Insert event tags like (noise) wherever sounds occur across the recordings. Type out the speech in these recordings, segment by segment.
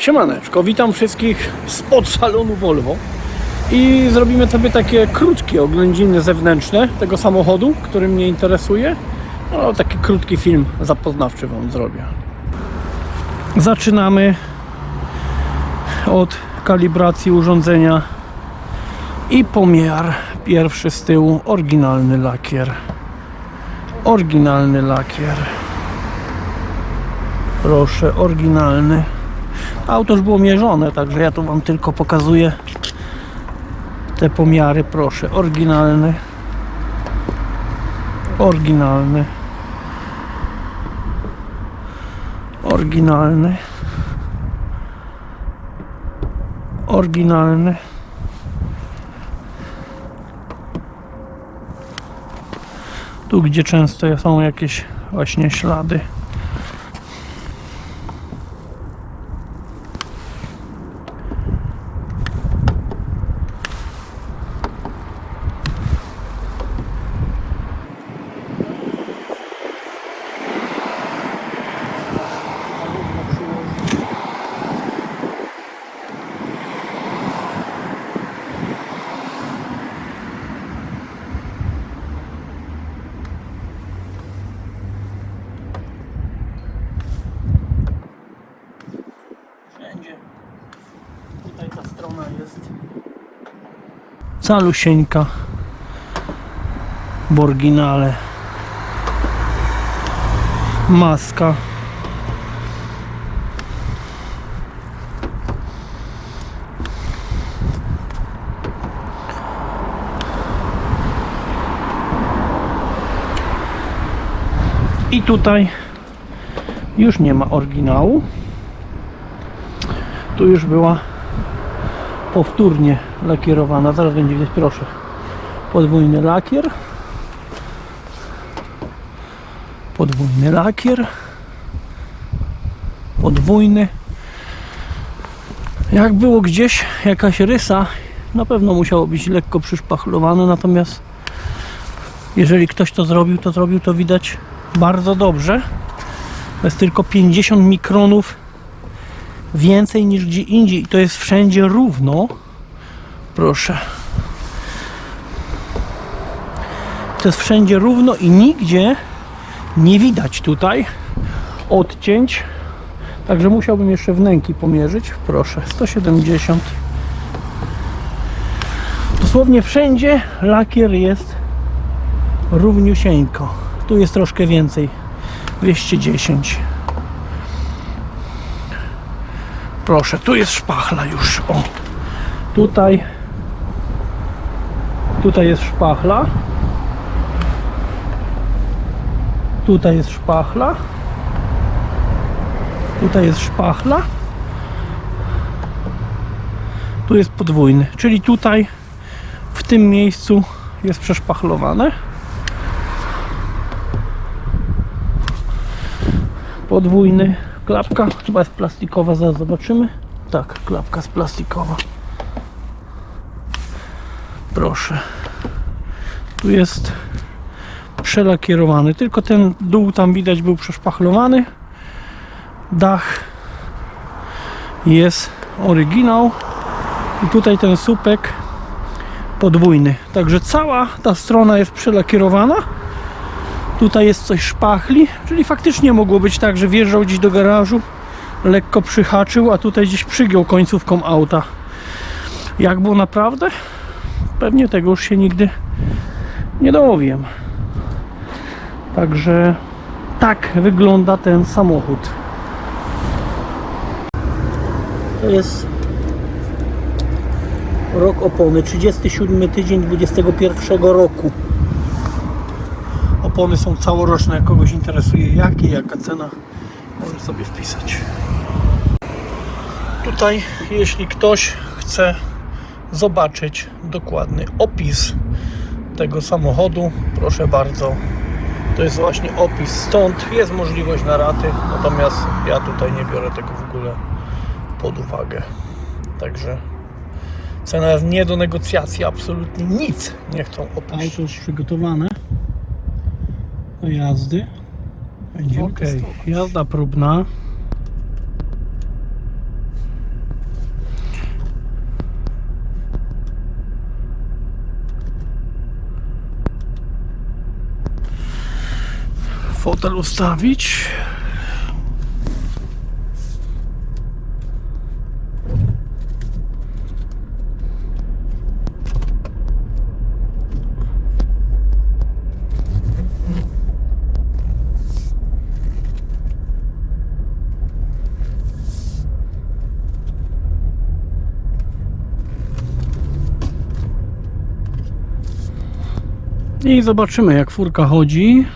Siemaneczko, witam wszystkich spod salonu Volvo i zrobimy sobie takie krótkie oględziny zewnętrzne tego samochodu, który mnie interesuje. No, taki krótki film zapoznawczy Wam zrobię. Zaczynamy od kalibracji urządzenia i pomiar pierwszy z tyłu, oryginalny lakier. Oryginalny lakier. Proszę, oryginalny. Auto już było mierzone, także ja tu Wam tylko pokazuję te pomiary. Proszę, oryginalny. Oryginalny. Oryginalny. Oryginalny. Tu, gdzie często są jakieś właśnie ślady. Wszędzie. Tutaj ta strona jest calusieńka w oryginale. Maska. I tutaj już nie ma oryginału tu już była powtórnie lakierowana. Zaraz będzie widać, proszę. Podwójny lakier. Podwójny lakier. Podwójny. Jak było gdzieś jakaś rysa, na pewno musiało być lekko przyszpachlowane, natomiast jeżeli ktoś to zrobił, to zrobił to widać bardzo dobrze. To jest tylko 50 mikronów więcej niż gdzie indziej i to jest wszędzie równo proszę to jest wszędzie równo i nigdzie nie widać tutaj odcięć także musiałbym jeszcze wnęki pomierzyć proszę 170 dosłownie wszędzie lakier jest równiusieńko tu jest troszkę więcej 210 Proszę, tu jest szpachla już. O. Tutaj tutaj jest szpachla. Tutaj jest szpachla. Tutaj jest szpachla. Tu jest podwójny, czyli tutaj w tym miejscu jest przeszpachlowane. Podwójny klapka chyba jest plastikowa, zaraz zobaczymy. Tak, klapka jest plastikowa. Proszę. Tu jest przelakierowany, tylko ten dół tam widać był przeszpachlowany. Dach jest oryginał i tutaj ten słupek podwójny. Także cała ta strona jest przelakierowana. Tutaj jest coś szpachli, czyli faktycznie mogło być tak, że wjeżdżał gdzieś do garażu, lekko przyhaczył, a tutaj gdzieś przygiął końcówką auta. Jak było naprawdę? Pewnie tego już się nigdy nie dowiem. Także tak wygląda ten samochód. To jest rok opony, 37 tydzień 21 roku opony są całoroczne, jak kogoś interesuje jakie, jaka cena, może sobie wpisać. Tutaj, jeśli ktoś chce zobaczyć dokładny opis tego samochodu, proszę bardzo, to jest właśnie opis stąd, jest możliwość na raty, natomiast ja tutaj nie biorę tego w ogóle pod uwagę. Także cena jest nie do negocjacji, absolutnie nic nie chcą opuścić. Auto już przygotowane do jazdy. Będzie ok. Jazda próbna. Fotel ustawić. I zobaczymy jak furka chodzi.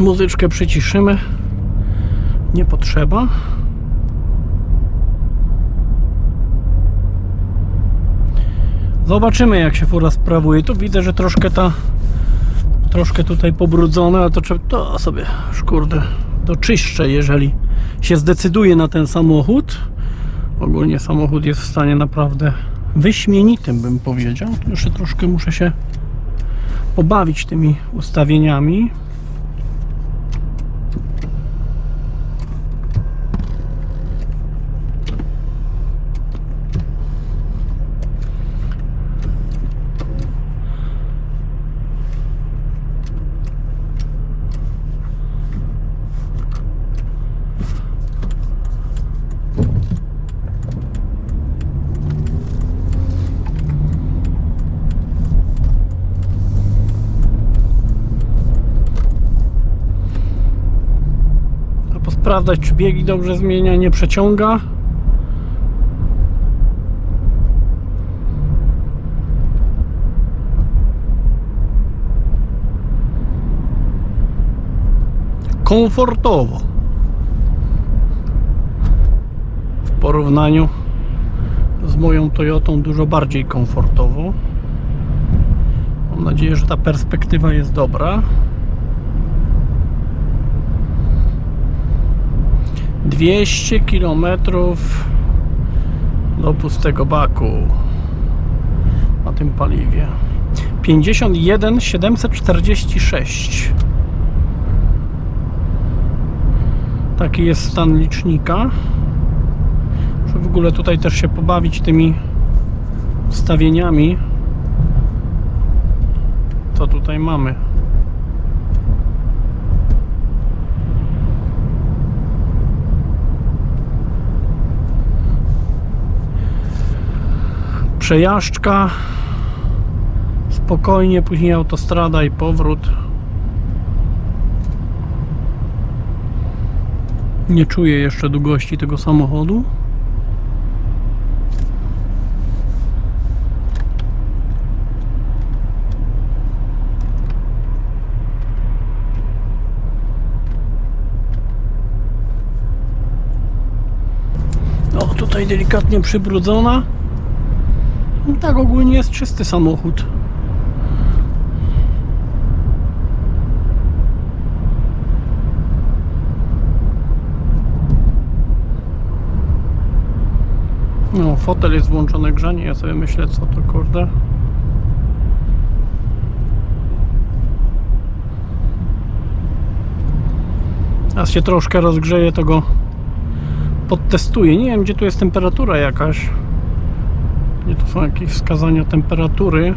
Muzyczkę przyciszymy. Nie potrzeba. Zobaczymy jak się fura sprawuje. Tu widzę, że troszkę ta troszkę tutaj pobrudzone, ale to to sobie już kurde doczyszczę, jeżeli się zdecyduje na ten samochód. Ogólnie samochód jest w stanie naprawdę wyśmienitym, bym powiedział. Jeszcze troszkę muszę się pobawić tymi ustawieniami. A posprawdzać, czy biegi dobrze zmienia, nie przeciąga. Komfortowo. W porównaniu z moją Toyotą dużo bardziej komfortowo. Mam nadzieję, że ta perspektywa jest dobra. 200 km do pustego baku na tym paliwie. 51 746 Taki jest stan licznika. Muszę w ogóle tutaj też się pobawić tymi ustawieniami. Co tutaj mamy? Przejażdżka. Spokojnie, później autostrada i powrót. Nie czuję jeszcze długości tego samochodu. Tutaj delikatnie przybrudzona no tak, ogólnie jest czysty samochód. No, fotel jest włączone grzanie, ja sobie myślę, co to kurde. Teraz się troszkę rozgrzeje, to go podtestuję. Nie wiem, gdzie tu jest temperatura jakaś. Nie, to są jakieś wskazania temperatury.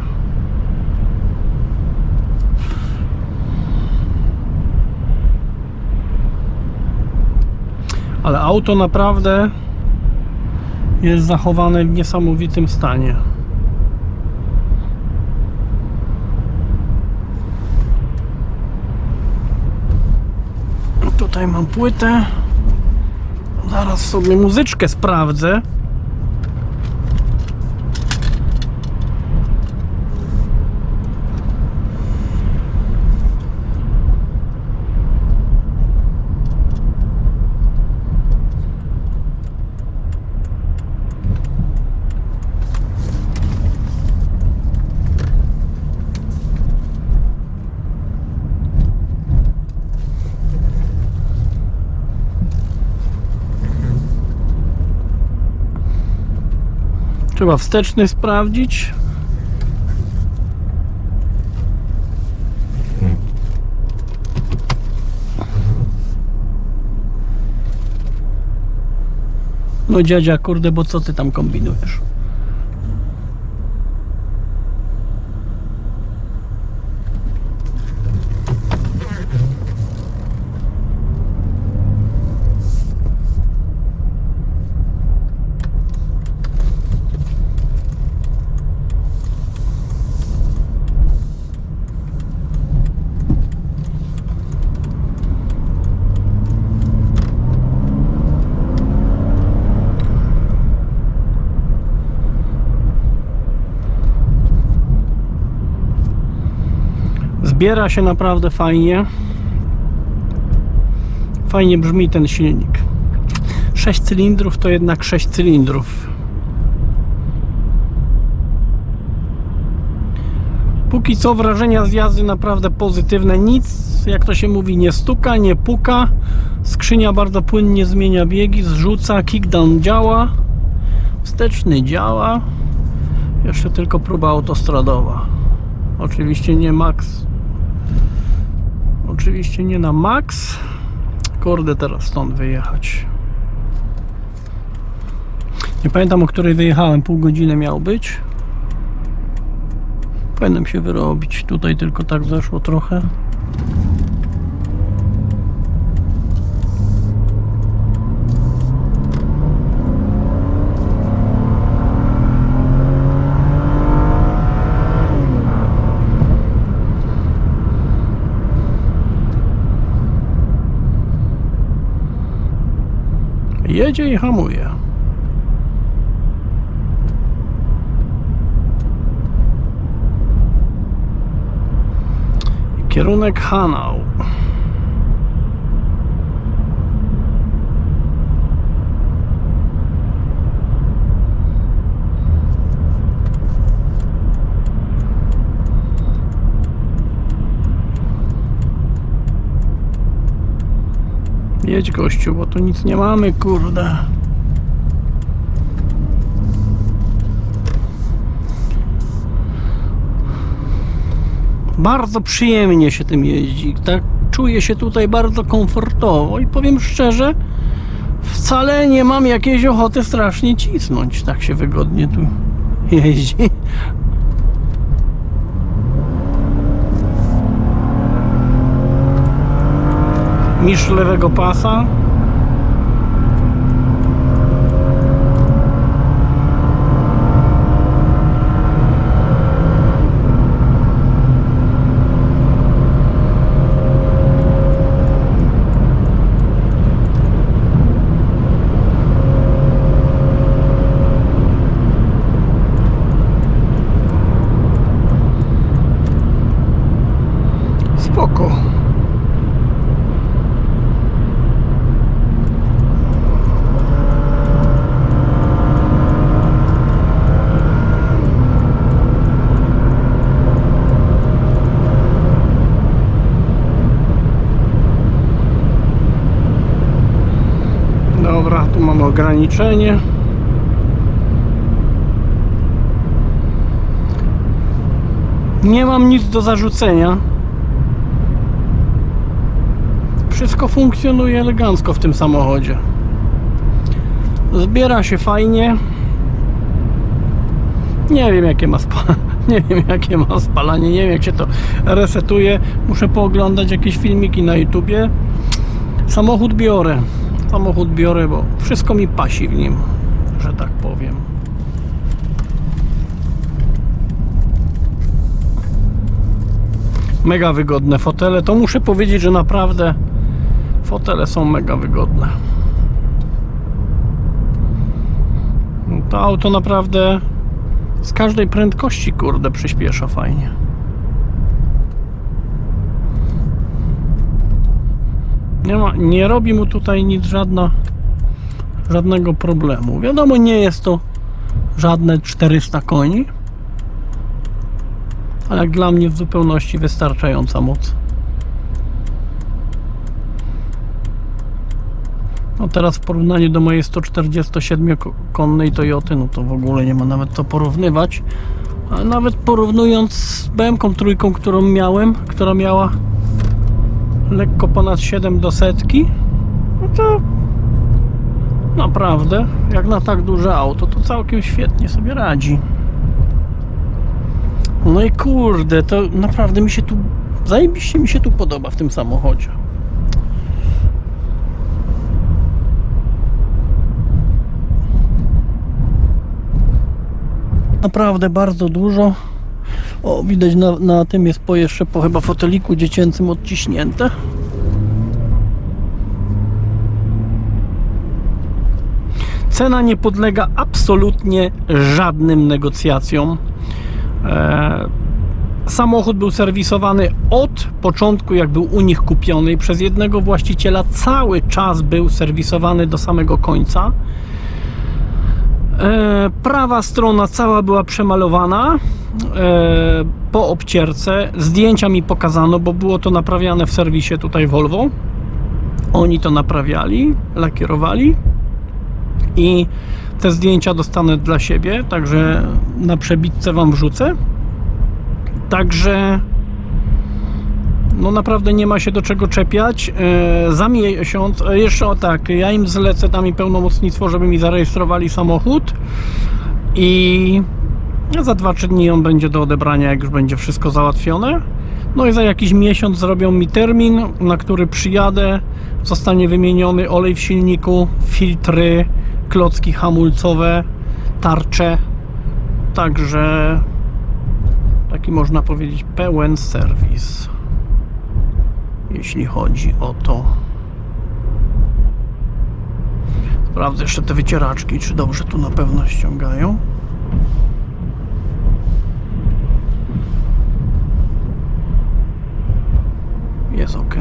Ale auto naprawdę jest zachowane w niesamowitym stanie. Tutaj mam płytę. Zaraz sobie muzyczkę sprawdzę. Trzeba wsteczny sprawdzić. No dziadzia, kurde, bo co ty tam kombinujesz? Zbiera się naprawdę fajnie. Fajnie brzmi ten silnik. 6 cylindrów to jednak 6 cylindrów. Póki co wrażenia z jazdy naprawdę pozytywne. Nic, jak to się mówi, nie stuka, nie puka. Skrzynia bardzo płynnie zmienia biegi, zrzuca, kickdown działa. Wsteczny działa. Jeszcze tylko próba autostradowa. Oczywiście nie max. Oczywiście nie na max. Kurde, teraz stąd wyjechać. Nie pamiętam o której wyjechałem. Pół godziny miał być. Powinienem się wyrobić. Tutaj tylko tak zeszło trochę. Jedzie i hamuje. Kierunek Hanau. Jedź gościu, bo tu nic nie mamy, kurde. Bardzo przyjemnie się tym jeździ. Tak czuję się tutaj bardzo komfortowo i powiem szczerze, wcale nie mam jakiejś ochoty strasznie cisnąć. Tak się wygodnie tu (laughs) jeździ. Mistrz lewego pasa. Spoko. Dobra, tu mamy ograniczenie. Nie mam nic do zarzucenia. Wszystko funkcjonuje elegancko w tym samochodzie. Zbiera się fajnie. Nie wiem jakie ma spa- (laughs) nie wiem jakie ma spalanie, nie wiem jak się to resetuje. Muszę pooglądać jakieś filmiki na YouTubie. Samochód biorę. Samochód biorę, bo wszystko mi pasi w nim, że tak powiem. Mega wygodne fotele. To muszę powiedzieć, że naprawdę fotele są mega wygodne. To auto naprawdę z każdej prędkości, kurde, przyspiesza fajnie. Nie, ma, nie robi mu tutaj nic żadna, żadnego problemu. Wiadomo, nie jest to żadne 400 koni, ale jak dla mnie w zupełności wystarczająca moc. No teraz w porównaniu do mojej 147-konnej Toyoty, no to w ogóle nie ma nawet co porównywać. A nawet porównując z BMW trójką, którą miałem, która miała lekko ponad 7 do setki, no to Naprawdę, jak na tak duże auto, to całkiem świetnie sobie radzi. No i kurde, to naprawdę mi się tu, zajebiście mi się tu podoba w tym samochodzie. Naprawdę bardzo dużo. O, widać na, na tym jest po jeszcze po chyba foteliku dziecięcym odciśnięte. Cena nie podlega absolutnie żadnym negocjacjom. E, samochód był serwisowany od początku, jak był u nich kupiony przez jednego właściciela cały czas był serwisowany do samego końca. E, prawa strona cała była przemalowana e, po obcierce. Zdjęcia mi pokazano, bo było to naprawiane w serwisie tutaj Volvo. Oni to naprawiali, lakierowali i te zdjęcia dostanę dla siebie, także na przebitce Wam wrzucę. Także no naprawdę nie ma się do czego czepiać. E, za miesiąc, e, jeszcze o tak, ja im zlecę, dam im pełnomocnictwo, żeby mi zarejestrowali samochód i za 2-3 dni on będzie do odebrania, jak już będzie wszystko załatwione. No i za jakiś miesiąc zrobią mi termin, na który przyjadę. Zostanie wymieniony olej w silniku, filtry, klocki hamulcowe, tarcze. Także taki można powiedzieć pełen serwis jeśli chodzi o to. Sprawdzę jeszcze te wycieraczki, czy dobrze tu na pewno ściągają. Jest ok.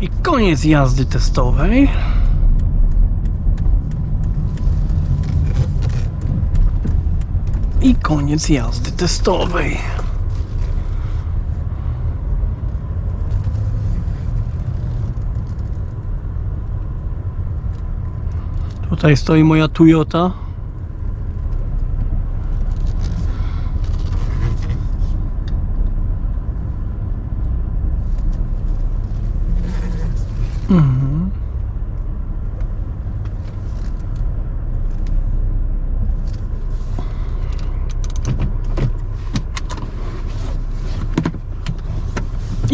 I koniec jazdy testowej. I koniec jazdy testowej. Tutaj stoi moja Toyota.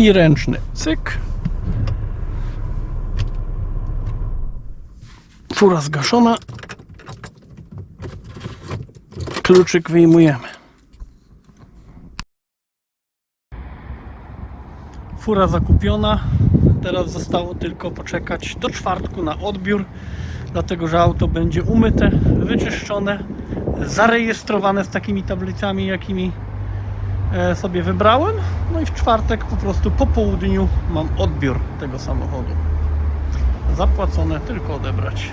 I ręczny cyk. Fura zgaszona. Kluczyk wyjmujemy. Fura zakupiona. Teraz zostało tylko poczekać do czwartku na odbiór, dlatego że auto będzie umyte, wyczyszczone, zarejestrowane z takimi tablicami, jakimi sobie wybrałem. No i w czwartek po prostu po południu mam odbiór tego samochodu. Zapłacone, tylko odebrać.